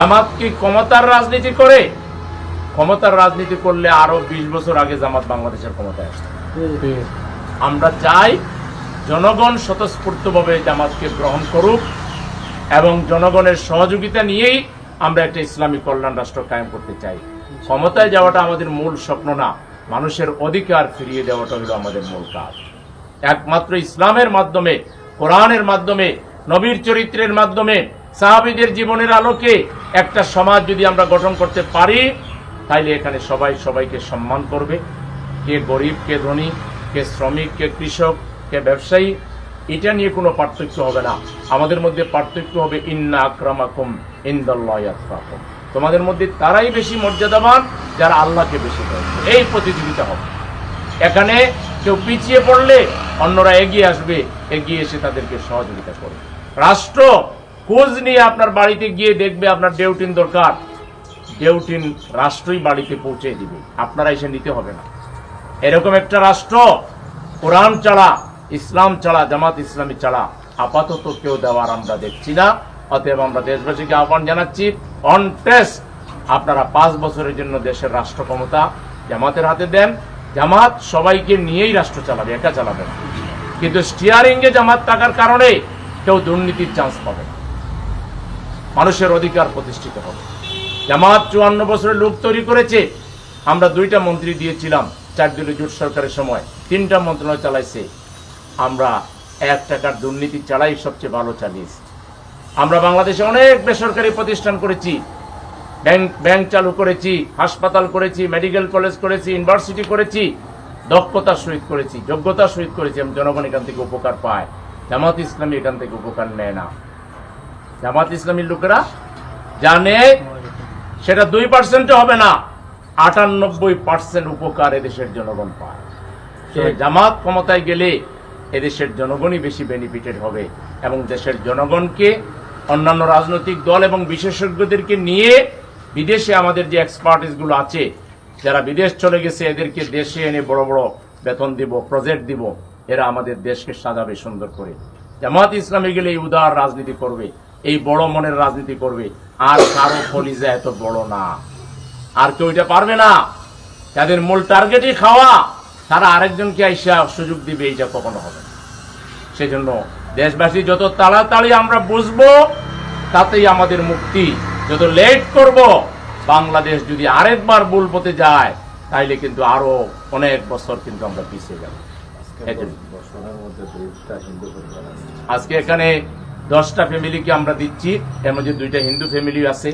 জামাত কি ক্ষমতার রাজনীতি করে? ক্ষমতার রাজনীতি করলে আরও বিশ বছর আগে জামাত বাংলাদেশের ক্ষমতায় আসতো। আমরা চাই জনগণ স্বতঃস্ফূর্তভাবে জামাতকে গ্রহণ করুক এবং জনগণের সহযোগিতা নিয়েই আমরা একটা ইসলামী কল্যাণ রাষ্ট্র কায়েম করতে চাই। ক্ষমতায় যাওয়াটা আমাদের মূল স্বপ্ন না, মানুষের অধিকার ফিরিয়ে দেওয়াটা হলো আমাদের মূল কাজ। একমাত্র ইসলামের মাধ্যমে, কোরআনের মাধ্যমে, নবীর চরিত্রের মাধ্যমে, সাহাবিদের জীবনের আলোকে একটা সমাজ যদি আমরা গঠন করতে পারি, তাইলে এখানে সবাই সবাইকে সম্মান করবে। কে গরিব, কে ধনী, কে শ্রমিক, কে কৃষক, কে ব্যবসায়ী, এটা নিয়ে কোনো পার্থক্য হবে না। আমাদের মধ্যে পার্থক্য হবে, ইন্না আক্রামাকুম ইন্দাল্লাহ আতকাকুম। তোমাদের মধ্যে তারাই বেশি মর্যাদাবান, যারা আল্লাহকে বেশি করে। এই প্রতিযোগিতা হবে। এখানে কেউ পিছিয়ে পড়লে অন্যরা এগিয়ে আসবে, এগিয়ে এসে তাদেরকে সহযোগিতা করবে। রাষ্ট্র খোঁজ নিয়ে আপনার বাড়িতে গিয়ে দেখবে আপনার ডেউটিন দরকার। ডেউটিন রাষ্ট্রই বাড়িতে পৌঁছে দিবে। আপনারা এসে নিতে হবে না। এরকম একটা রাষ্ট্র, কোরআন ছাড়া, ইসলাম ছাড়া, জামাত ইসলামী ছাড়া আপাতত কেউ দেওয়ার আমরা দেখছি না। অতএব আমরা দেশবাসীকে আহ্বান জানাচ্ছি অন টেস্ট আপনারা পাঁচ বছরের জন্য দেশের রাষ্ট্র ক্ষমতা জামাতের হাতে দেন। জামাত সবাইকে নিয়েই রাষ্ট্র চালাবে, একা চালাবে কিন্তু স্টিয়ারিং এ জামাত থাকার কারণে কেউ দুর্নীতির চান্স পাবে না। মানুষের অধিকার প্রতিষ্ঠিত হবে। জামাত চুয়ান্ন বছরের লোক তৈরি করেছে। আমরা দুইটা মন্ত্রী দিয়েছিলাম চার দলীয় জোট সরকারের সময়। তিনটা মন্ত্রণালয় চালাইছে। আমরা এক টাকার দুর্নীতি চালাই সবচেয়ে ভালো চালিয়েছি। আমরা বাংলাদেশে অনেক বেসরকারি প্রতিষ্ঠান করেছি। ব্যাংক ব্যাংক চালু করেছি, হাসপাতাল করেছি, মেডিকেল কলেজ করেছি, ইউনিভার্সিটি করেছি দক্ষতার সহিত করেছি যোগ্যতার সহিত করেছি। এবং জনগণ এখান থেকে উপকার পায়। জামাত ইসলামী এখান থেকে উপকার নেয় না। জামাত ইসলামীর লোকেরা জানে সেটা দুই পার্সেন্টে হবে না আটানব্বই পার্সেন্ট উপকার এদেশের জনগণ পায়। জামাত ক্ষমতায় গেলে এদেশের জনগণই বেশি বেনিফিটেড হবে এবং দেশের জনগণকে অন্যান্য রাজনৈতিক দল এবং বিশেষজ্ঞদেরকে নিয়ে বিদেশে আমাদের যে এক্সপার্টিসগুলো আছে যারা বিদেশ চলে গেছে এদেরকে দেশে এনে বড় বড় বেতন দিব প্রজেক্ট দিব এরা আমাদের দেশকে সাজাবে সুন্দর করে। জামাত ইসলামে গেলে এই উদার রাজনীতি করবে। এই বড় মনের রাজনীতি করবে। আর কারও ফলিজা এত বড় না। আর কেউ এটা পারবে না। তাদের মূল টার্গেটই খাওয়া তারা আরেকজনকে আইসা সুযোগ দিবে এইটা কখনো হবে সেজন্য দেশবাসী যত তাড়াতাড়ি আমরা বুঝব তাতেই আমাদের মুক্তি। যত লেট করব বাংলাদেশ যদি আরেকবার ভুল পথে যায় তাইলে কিন্তু আরও অনেক বছর কিন্তু আমরা পিছিয়ে যাব। আজকে এখানে দশটা ফ্যামিলিকে আমরা দিচ্ছি। এর মধ্যে দুইটা হিন্দু ফ্যামিলি আছে।